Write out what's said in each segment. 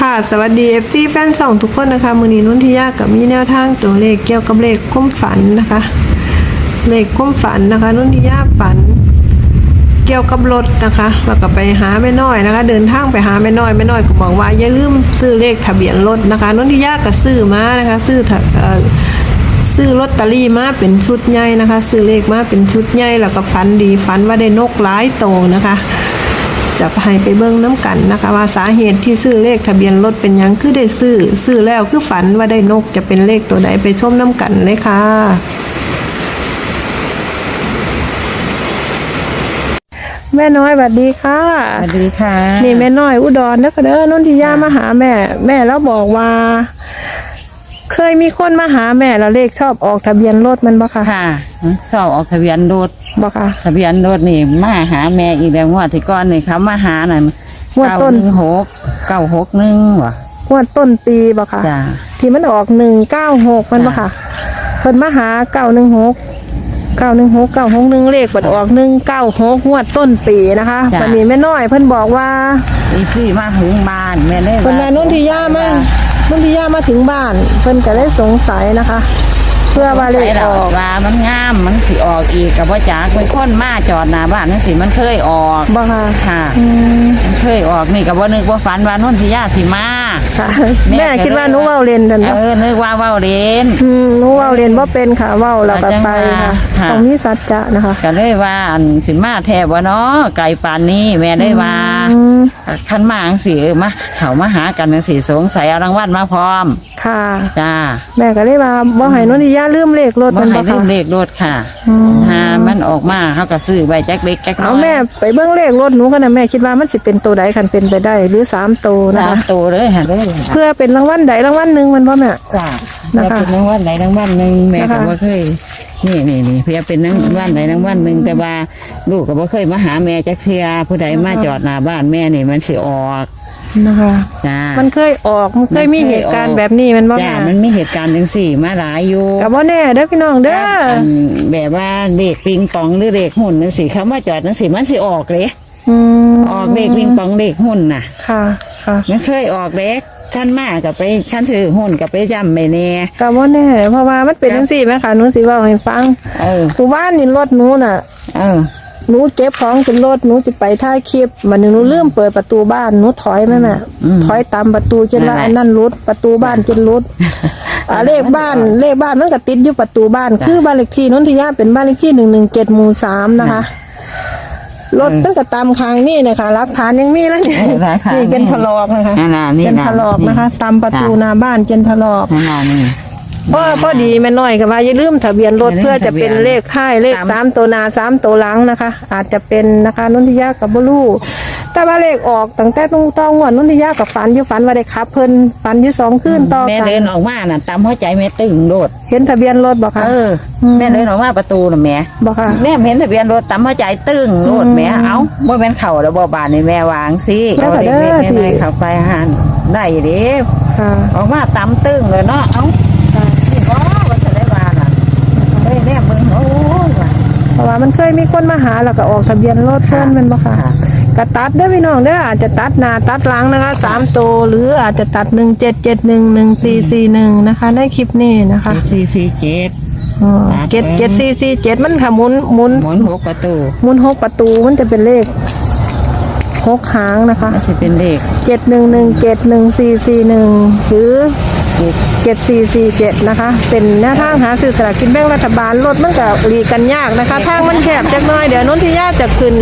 ค่ะสวัสดี FT แฟนช่องทุกคนนะคะ มือนี้นุ่นทิยากับมีแนวทางตัวเลขเกี่ยวกับเลขคุ้มฝันนะคะ เลขคุ้มฝันนะคะ นุ่นทิยาฝัน เกี่ยวกับรถนะคะแล้วก็ไปหาแม่น้อยนะคะ เดินทางไปหาแม่น้อยแม่น้อยก็บอกว่าอย่าลืมซื้อเลขทะเบียนรถนะคะ นุ่นทิยาก็ซื้อมานะคะ ซื้อซื้อลอตเตอรี่มาเป็นชุดใหญ่นะคะ ซื้อเลขมาเป็นชุดใหญ่แล้วก็ฝันดีฝันว่าได้นกหลายโตวนะคะ จะให้ไปเบิ่งน้ำกันนะคะ ว่าสาเหตุที่ซื้อเลขทะเบียนรถเป็นหยังคือได้ซื้อ ซื้อแล้วคือฝันว่าได้นกจะเป็นเลขตัวใดไปชมน้ำกันเลยค่ะแม่น้อยสวัสดีค่ะสวัสดีค่ะ นี่แม่น้อยอุดรนะคะเด้อนนทิยามาหาแม่ แม่แล้วบอกว่า เคยมีคนมาหาแม่แล้วเลขชอบออกทะเบียนรถมันบ่ค่ะค่ะสอบออกทะเบียนรถบ่ค่ะ ทะเบียนรถนี่มาหาแม่อีกแล้วงวดที่ก้อนนี่เขามาหาหน่อยงวดต้นเก้าหนึ่งหกเก้าหกหนึ่งวะงวดต้นปีบ่ค่ะจ้าที่มันออกหนึ่งเก้าหกมันปะค่ะเพิ่นมาหาเก้าหนึ่งหกเก้าหนึ่งหกเก้าหกหนึ่งเลขบัดออกหนึ่งเก้าหกงวดต้นปีนะคะวันนี้แม่น้อยเพิ่นบอกว่าอีซี่มาถึงบ้านแม่ได้เพิ่นมานุ่นทิยามา นุ่นทิยามาถึงบ้าน เพิ่นก็เลยสงสัยนะคะ เพื่อว่าเลขไปอเราอกว่ามันงามมันสิออกอีกกับว่าจากเป็นคนมาจอดหน้าบ้านนั่นสิมันเคยออกบ่ค่ะค่ะอืมมันเคยออกนี่กับว่านึกว่าฝันว่านุ่นทิยาสิมา ค่ะ แม่แม่คิดว่าหนูเว้าเล่นดันเอเนาะอนึกว่าเว้าเล่น อืมหนูเว้าเล่นบ่เป็นค่ะเว้าแล้วก็ไปค่ะค่ะ ต้องมีสัจจะนะคะ ก็เลยว่าอันสิมาแทบว่าเนาะไก่ปานนี้แม่ได้ว่าอืมขันมาอังสีเออมาเขามาหากันจังสีสงสัยเอารางวัลมาพร้อมค่ะ จ้าแม่ก็เลยว่าบ่ให้นุ่นทิยาลืมเลขรถบ่มันให้บ่ลืค่ะ มเลขรถค่ะอืมหามันออกมาเขาก็ซื้อใบแจ็คเล็กแจ็คน้เอาอยแม่ไปเบิ้งเลขรถหนูกันนะแม่คิดว่ามันสิเป็นตัวใดคันเป็นไปได้ หรือสามตัวนะสามคะตัวเลยค่ะเลยเพื่อเป็นรางวัลใดรางวัลหนึ่งมันพ่อแม่ จ้านะคะแล้วเป็นรางวัลไหนรางวัลหนึ่งแม่นะคะก็บ่เคย นี่นี่นี่เพื่อเป็นรางวัลไหนรางวัลหนึ่งแต่ว่าลูกก็บ่เคยมาหาแม่จักเทื่อผู้ใดมาจอดหน้าบ้านแม่นี่มันสิออกนะคะ จ้ามันเคยออกมันเคยมีเหตุการณ์แบบนี้มันบ่จ้าแม่มันมีเหตุการณ์จังสี่มาหลายอยู่ กับว่าแน่เด้อพี่น้องเด้ออันแบบว่าเด็กปิงปองหรือเด็กหุ่นนั่นสิคำว่าจอดนั่นสิมันสิออกเลย อืมออกเด็กปิงปองเด็กหุ่นน่ะค่ะค่ะ มันเคยออกเด็ก ขั้นมากกับไปขั้นซื้อหุ่นกับไปจำไม่แน่กับว่าแน่เพราะว่ามันเป็นจังซี่แม่ค่ะหนูสิเว้าให้ฟังเออคือว่านนี่รถหนูน่ะ เออ หนูเก็บของขึ้นรถหนูสิไปถ่ายคลิปมันหนูลืมเปิดประตูบ้านหนูถอยแม่แม่ถอยตามประตูจนว่าอันนั่นรุดประตูบ้านจนรุดอ่าเลขบ้านเลขบ้านมันก็ติดอยู่ประตูบ้าน คือบ้านเลขที่นนทิยาเป็นบ้านเลขที่หนึ่งหนึ่งเจ็ดหมู่สามนะคะ รถมันก็ตามคางนี่นะคะรักฐานยังมีแล้วเนี่ยเออรักฐานนี่เจนทะลอกนะคะนั่นน่ะนี่เจนน่ะ ทะลอกนะคะตามประตูหน้าบ้านเจนทะลอก นั่นน่ะนี่ พอพอดีแม่น้อยก็ว่าอย่าลืมทะเบียนรถอย่าลืมเพื่อจะเป็นทะเบียนเลขท้ายเลขตามสามตัวหนาสามตัวหลังนะคะ อาจจะเป็นนะคะนนทิยากับบลูแต่ว่าเลขออกตั้งแต่ตรงต้องวดนนทิยากับฝันอยู่ฝันว่าได้ขับ เพิ่นฝันอยู่สองคืนต่อแม่กันเดินออกมาน่ะตามหัวใจแม่ตึงโดดเห็นทะเบียนรถบอกค่ะ เอออม แม่เดินออกมาประตูน่ะแม่บอกค่ะ แม่เห็นทะเบียนรถตามหัวใจตึงโลดแม่อืมเอ้าบ่แม่นเข่าแล้วบ่บานนี่แม่วางสิแล้วก็เอาเด็กเด้อๆแม่ที่ๆเข้าไปหันได้เด้ค่ะออกมาตำตึงเลยเนาะเอ้านี่ก็มันจะได้บานอะ ได้แน่มึงโอ้ยว่ะเพราะว่ามันเคยมีคนมาหาแล้วก็ออกทะเบียนรถเพิ่นแมันบอกค่ะค่ะกระตัดเด้อพี่น้องเด้ออาจจะตัดหน้าตัดหลังนะคะสามตัวหรืออาจจะตัดหนึ่งเจ็ดเจ็ดหนึ่งหนึ่งสี่สี่หนึ่งนะคะในคลิปนี้นะคะสี่สี่เจ็ดตัดเจ็ดไว้เจ็ดสี่สี่เจ็ดมันค่ะหมุนหมุนหมุนหกประตูหมุนหกประตูมันจะเป็นเลขหกหางนะคะมันจะเป็นเลข เจ็ดหนึ่งหนึ่งเจ็ดหนึ่งสี่สี่หนึ่งหรือ เจ็ดเจ็ดสี่สี่เจ็ดนะคะ เป็นหน้าทางหาซื้อสลากกินแบ่งรัฐบาลรถมันก็หลีกกันยากนะคะ ทางมันแคบจักหน้อยเดี๋ยวนนทิยาจะขึ้น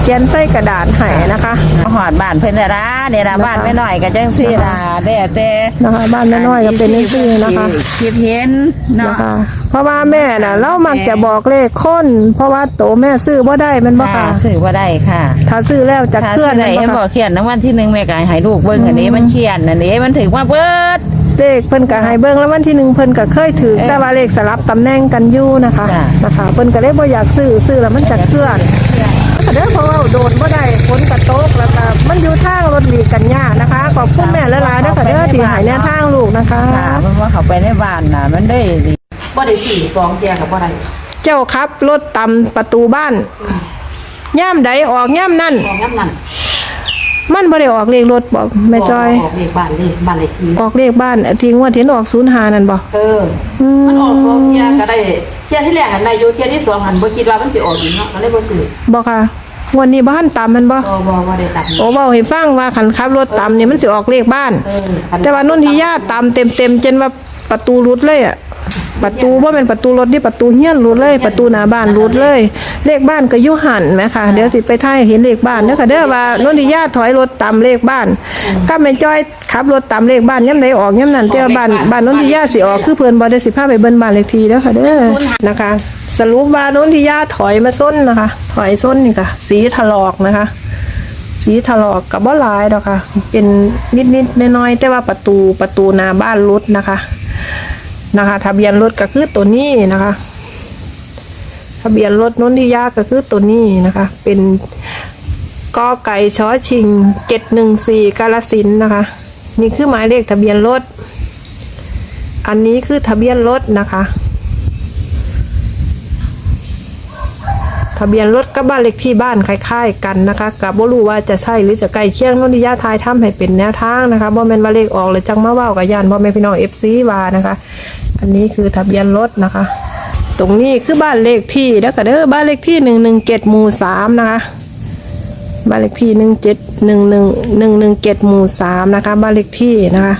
เขียนใส่กระดาษให้นะคะหอดบ้านเพิ่นน่ะนะเนี่ยนะบ้านไม่น้อยก็จังซี่ล่ะได้แต่นะคะบ้านแม่น้อยก็เป็นนี่ซี่นะคะคิดเห็นเนาะนะคะเพราะว่าแม่น่ะเรามักจะบอกเลขค้นเพราะว่าโตแม่ซื้อบ่ได้แมันบ่ค่ะค่ะซื้อว่าได้ค่ะ ถ้าซื้อแล้วจะเคลื่อนไหนแม่นบ่เห็นบอค่ะกเขียนนะวันที่หนึ่งแม่กายให้ลูกเบิ้งอันนี้มันเขียนอันนี้มันถึงว่าเบิดเลขเพิ่นก็ให้เบิ่งแล้ววันที่หนึ่งเพิ่นก็เคยถือเออแต่ว่าเลขสลับตำแหน่งกันอยู่นะคะจ้ะนะคะเพิ่นก็เลยบ่อยากซื้อซื้อแล้วมันจะเคลื่อน โดนบ่ได้ฝนกระตกแล้วก็มันอยู่ทางรถหลีกกันยากนะคะขอบคุณแม่หลายๆเด้อค่ะเด้อที่ให้แนวทางลูกนะคะ ค่ะมันว่าเขาไปในบ้านน่ะ มันได้ดีบ่ได้สี่ฟองเทียกับบ่ได้เจ้าครับรถตำประตูบ้านย่ามใดออกย่ามนั่นฟองน้ำนั่นมันบ่ได้ออกเลขรถบอกแม่จอย ออกเลขบ้านเลขบ้านเลขที่ออกเลขบ้านที่งวดที่ออกศูนย์หานั่นบ่เอออมันออกสองเที่ยก็ได้เที่ยที่แรกหันได้อยู่เที่ยที่สองหันบ่คิดว่ามันสิออกอีกเนาะก็เลยบ่ซื้อบ่ค่ะง วันนี้บ้านตามมันบ่บ่บ่บ่ได้ตัดโอ้เว้าให้ฟังว่าคันขับรถตามนี่มันสิออกเลขบ้าน เออคัแต่ว่านุ่นที่ญาติตามเต็มเต็มๆจนว่าประตูรุดเลยอะ ประตูว่าเป็นประตูรถที่ประตูเฮี้ยนรุดเลย ประตูหน้าบ้านรุดเลย เลขบ้านก็อยุหันไหมคะเดี๋ยวสิไปท่ายเห็นเลขบ้านเด้อค่ะเด้อว่านุ่นที่ญาติถอยรถตามเลขบ้านก็แม่จ้อยขับรถตามเลขบ้านย่ำไหนออกย่ำนั้นเจ้าบ้านบ้านนุ่นที่ญาติสิออกคือเพิ่นบ่ได้สิพาไปเบิ่นบ้านเลขที่เด้อค่ะเด้อนะคะ สรุปว่านนที่ญาถอยมาส้นนะคะ ถอยส้นนี่ค่ะ สีถลอกนะคะ สีถลอกกับบ่หลายดอกค่ะ เป็นนิดๆน้อยๆแต่ว่าประตูประตูนาบ้านรถนะคะนะคะทะเบียนรถก็คือตัวนี้นะคะ ทะเบียนรถนนทิยาก็คือตัวนี้นะคะ เป็นกอไก่ชอชิงเจ็ดหนึ่งสี่กาลสินนะคะ นี่คือหมายเลขทะเบียนรถ อันนี้คือทะเบียนรถนะคะ ทะเบียนรถกับบ้านเลขที่บ้านคล้ายๆกันนะคะกับบ่รู้ว่าจะใช่หรือจะใกล้เคียงนนิยาทายทำให้เป็นแนวทางนะคะบ่แม่นว่าเลขออกเลยจังมาว้ากับยานบ่แม่นพี่น้อง FC ว่านะคะ อันนี้คือทะเบียนรถนะคะ ตรงนี้คือบ้านเลขที่แล้วก็เด้อบ้านเลขที่หนึ่งหนึ่งเจ็ดหมู่สามนะคะบ้านเลขที่หนึ่งเจ็ดหนึ่งหนึ่งหนึ่งหนึ่งเจ็ดหมู่สามนะคะบ้านเลขที่นะคะ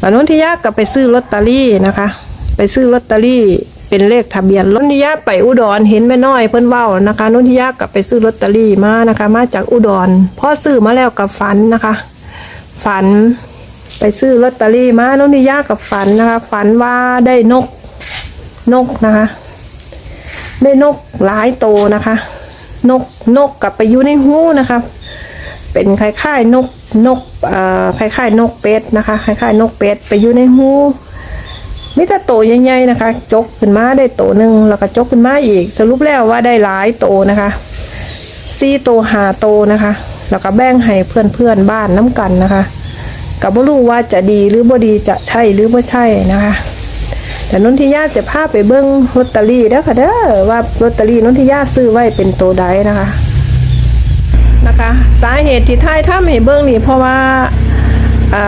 ตอนนนทิยาก็ไปซื้อลอตเตอรี่นะคะ ไปซื้อลอตเตอรี่ เป็นเลขทะเบียนรถนิยาไปอุดรเห็นแม่น้อยเพิ่นเว้านะคะนุนทิยาก็ไปซื้อลอตเตอรี่มานะคะ มาจากอุดรพอซื้อมาแล้วกับฝันนะคะ ฝันไปซื้อลอตเตอรี่มานนทิยากับฝันนะคะ ฝันว่าได้นกนกนะคะ ได้นกหลายโตวนะคะ นกนกกลับไปอยู่ในหูนะคะ เป็นคล้ายๆนกนกเอ่อคล้ายๆนกเป็ดนะคะคล้ายๆนกเป็ดไปอยู่ในหู มิถ้าโตใหญ่ๆนะคะ จกขึ้นมาได้โตหนึ่งแล้วก็จกขึ้นมาอีก สรุปแล้วว่าได้หลายโตนะคะสี่โตหาโตนะคะ แล้วก็แบ่งให้เพื่อนๆบ้านน้ำกันนะคะกับบ่รู้ว่าจะดีหรือบ่ดีจะใช่หรือบ่ใช่นะคะแต่นนทิยาจะพาไปเบิ้งลอตเตอรี่เด้อค่ะเด้อว่าลอตเตอรี่นนทิยาซื้อไว้เป็นโตัวใดนะคะนะคะ สาเหตุที่ท้ายถ้าให้เบิ้งนี่เพราะว่า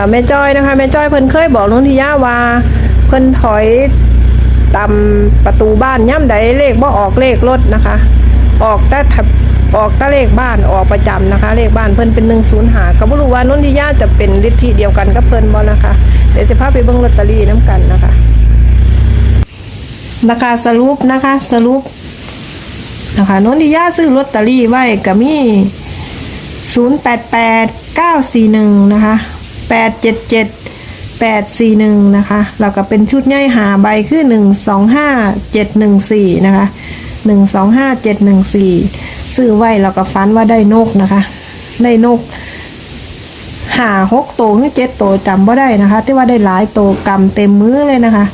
แม่จ้อยนะคะแม่จ้อยเพิ่นเคยบอกนนทิยาว่า พิ่นถอยตามประตูบ้านย่ำใดเลขบ่ออกเลขรถนะคะ ออกแต่ถ้าออกแต่เลขบ้านออกประจำนะคะ เลขบ้านเพิ่นเป็นหนึ่งศูนย์หาก็บ่รู้ว่านนทิยาจะเป็นฤทธิเดียวกันกับเพิ่นบ่นะคะ เดี๋ยวสิพาไปเบิ้งลอตเตอรี่น้กันนะคะ นะคะสรุปนะคะสรุปนะคะนนทิยาซื้อลอตเตอรี่ไว้ก็มีศูนย์แปดแปดเก้าสี่หนึ่งนะคะแปดเจ็ดเจ็ด แปดสี่หนึ่งนะคะแล้วก็เป็นชุดย่อยหาใบคือหนึ่งสองห้าเจ็ดหนึ่งสี่นะคะหนึ่งสองห้าเจ็ดหนึ่งสี่ซื้อไว้แล้วก็ฟันว่าได้นกนะคะ ได้นกหาหกโตวหรือเจ็ดโตวจำว่าได้นะคะที่ว่าได้หลายโตวกำเต็มมือเลยนะคะ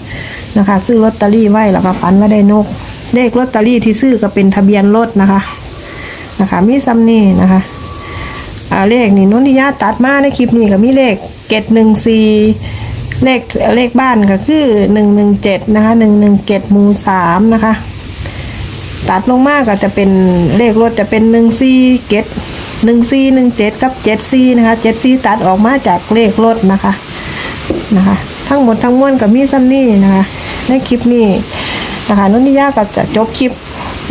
นะคะ ซื้อลอตเตอรี่ไว้แล้วก็ฝันว่าได้นก เลขลอตเตอรี่ที่ซื้อก็เป็นทะเบียนรถนะคะ นะคะ มีซัมนี่นะคะ อ่าเลขนี่นนทิยาตัดมาในคลิปนี้ก็มีเลขเกตหนึ่งสี่เลขเลขบ้านก็คือหนึ่งหนึ่งเจ็ดนะคะหนึ่งหนึ่งเกตมูสามนะคะ ตัดลงมากก็จะเป็นเลขรถจะเป็นหนึ่งสี่เกตหนึ่งสี่หนึ่งเจ็ดกับเจ็ดสี่นะคะเจ็ดสี่ตัดออกมาจากเลขรถนะคะนะคะ ทั้งหมดทั้งมวลกับมีซัมนี่นะคะในคลิปนี้นะคะนนทิยาก็จะจบคลิป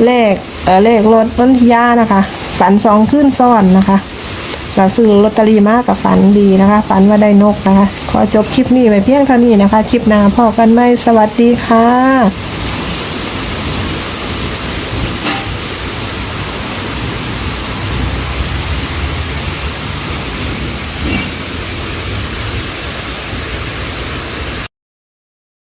เลขเออเลขรถนนทิยานะคะฝันสองขึ้นซ้อนนะคะ เราซื้อลอตเตอรี่มากกับฝันดีนะคะ ฝันว่าได้นกนะคะ ขอจบคลิปนี้ไปเพียงเท่านี้นะคะ คลิปหน้าพอกันไหมสวัสดีค่ะ